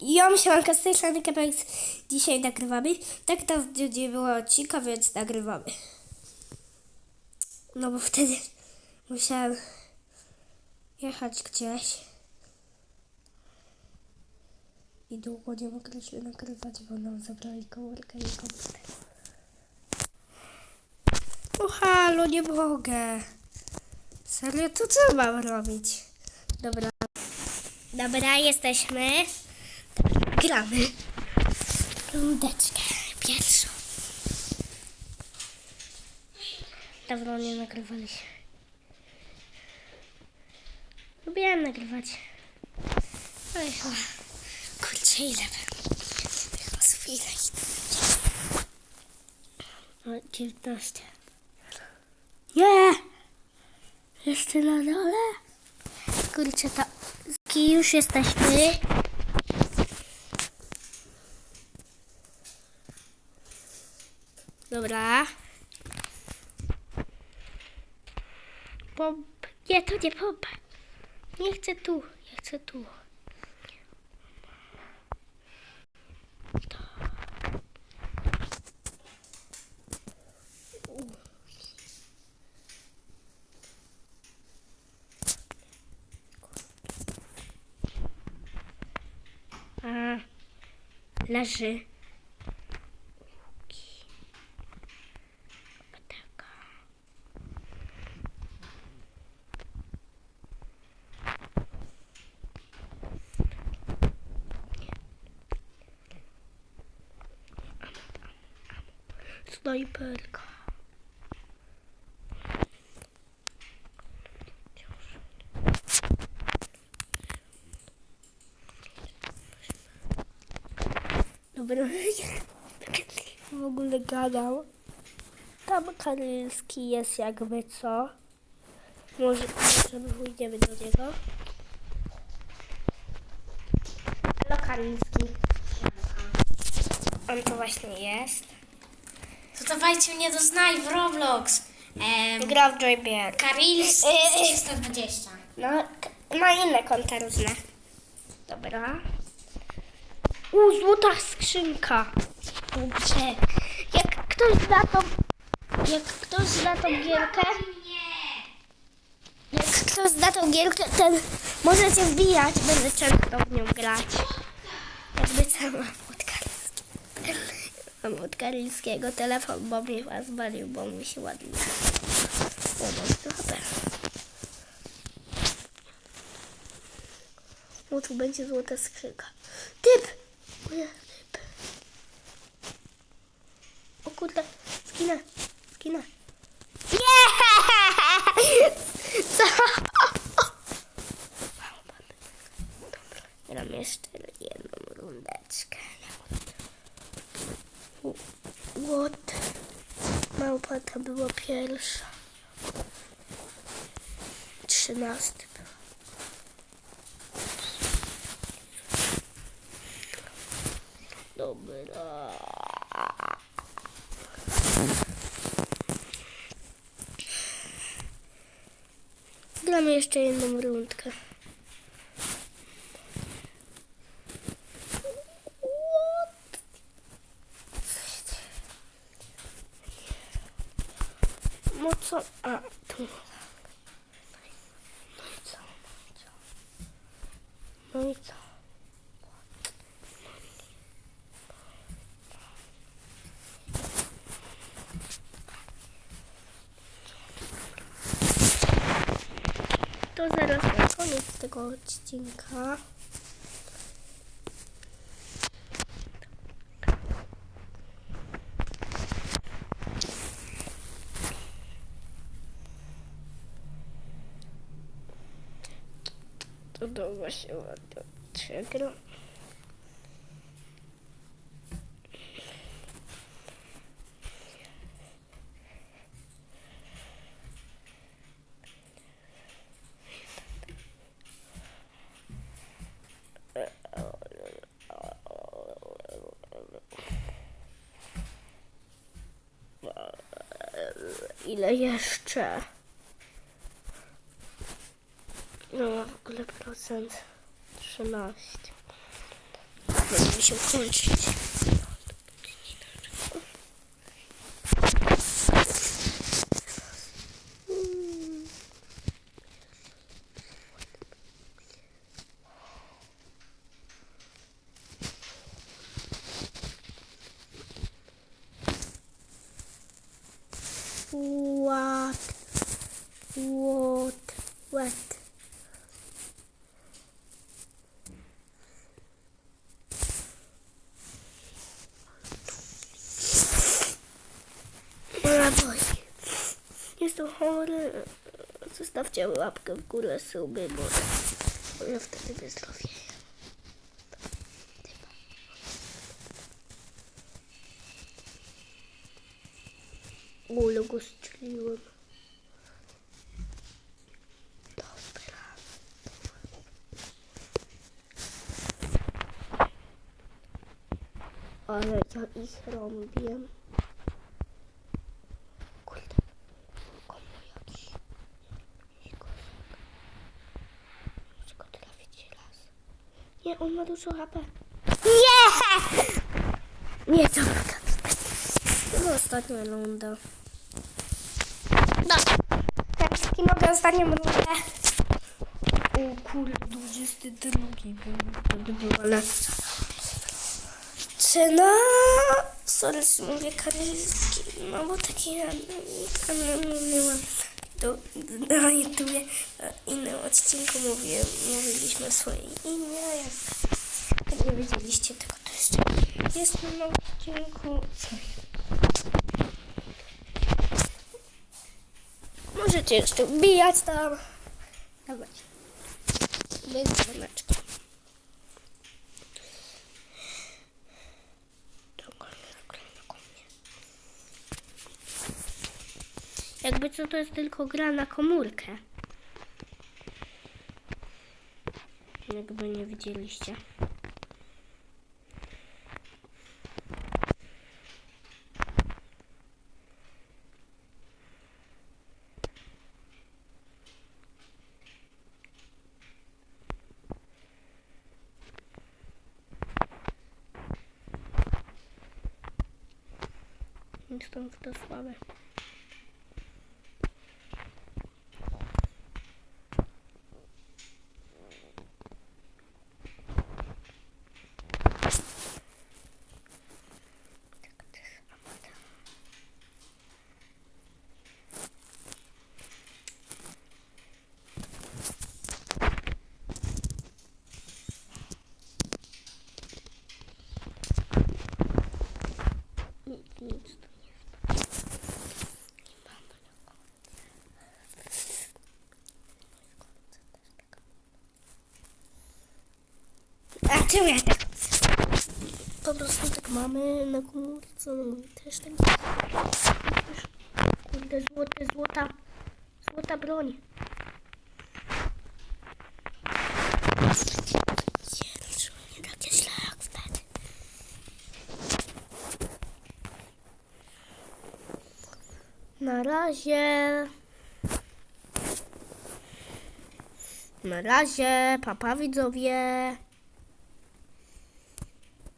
Ja myślałam, z tej strony. Dzisiaj nagrywamy. Tak dawno nie było odcinka, więc nagrywamy. No bo wtedy musiałem jechać gdzieś. I długo nie mogliśmy nagrywać, bo nam zabrali komórkę i komputer. No halo, nie mogę. Serio, to co mam robić? Dobra. Dobra, jesteśmy. Gramy. Rundeczkę pierwszą. Dawno nie nagrywaliśmy. Lubiłem nagrywać. Ale chyba, kurczę, ile tych osób, ile ich O, 19. Nie! Jeszcze na dole? Kurczę, to... Już jesteśmy. Dobra. Pomp. Nie, to nie pompa. Nie chcę tu. Ja chcę tu. Leży. Snajperka. Dobra, w ogóle gadał. Tam Karylski jest jakby co. Może, może my pójdziemy do niego. Halo. On to właśnie jest. To dawajcie mnie do znaj w Roblox. Ehm, Gra w JBL. Karils Yy, yy. 320. No, k- ma inne konta różne. Dobra. U, złota skrzynka. Dobrze. Jak ktoś zna tą... Jak ktoś zna tą gierkę... Jak ktoś zna tą gierkę, ten możecie wbijać. Będę często w nią grać. Jakby Karolskiego. Mam od Karolskiego telefon, bo mnie was bo mi się ładnie. Mam trochę. O, tu będzie złota skrzynka. Typ! O nie, typ. O kurde, skinę, skinę. Nie! Co? Gram jeszcze jedną rundeczkę. What? Małpa ta była pierwsza. Trzynasty. Dobra. Gramy jeszcze jedną rundkę. No co? A, tu. No i co? No co? To zaraz na koniec tego odcinka. Długo się ładnie przegra. Ile jeszcze? No w ogóle procent 13. powinien się kończyć. What? What? What? Oj, Jestem chory. Zostawcie łapkę w górę, suby, bo ja wtedy wyzdrowieję. Ule go strzeliłem. Dobra. Ale ja ich robię. Ma dużo HP. Nie! Nie, to była ostatnia runda. No. Taki mogę ostatnią rundę. O kurde, 22 był. To była Cena... Sorry, że mówię karyjski, no bo taki ja mówiłam do, na YouTubie w innym odcinku mówię, mówiliśmy swoje imię, nie wiedzieliście tego, to jeszcze jest na odcinku. Sorry. Możecie jeszcze wbijać tam. Dawaj. Bez dzwoneczka. Jakby co to jest tylko gra na komórkę. Jakby nie widzieliście. Jestem w A czemu ja tak? Po prostu tak mamy na komórce, no też tak. Kurde, złote, złota, złota broń. Na razie. Na razie, papa widzowie.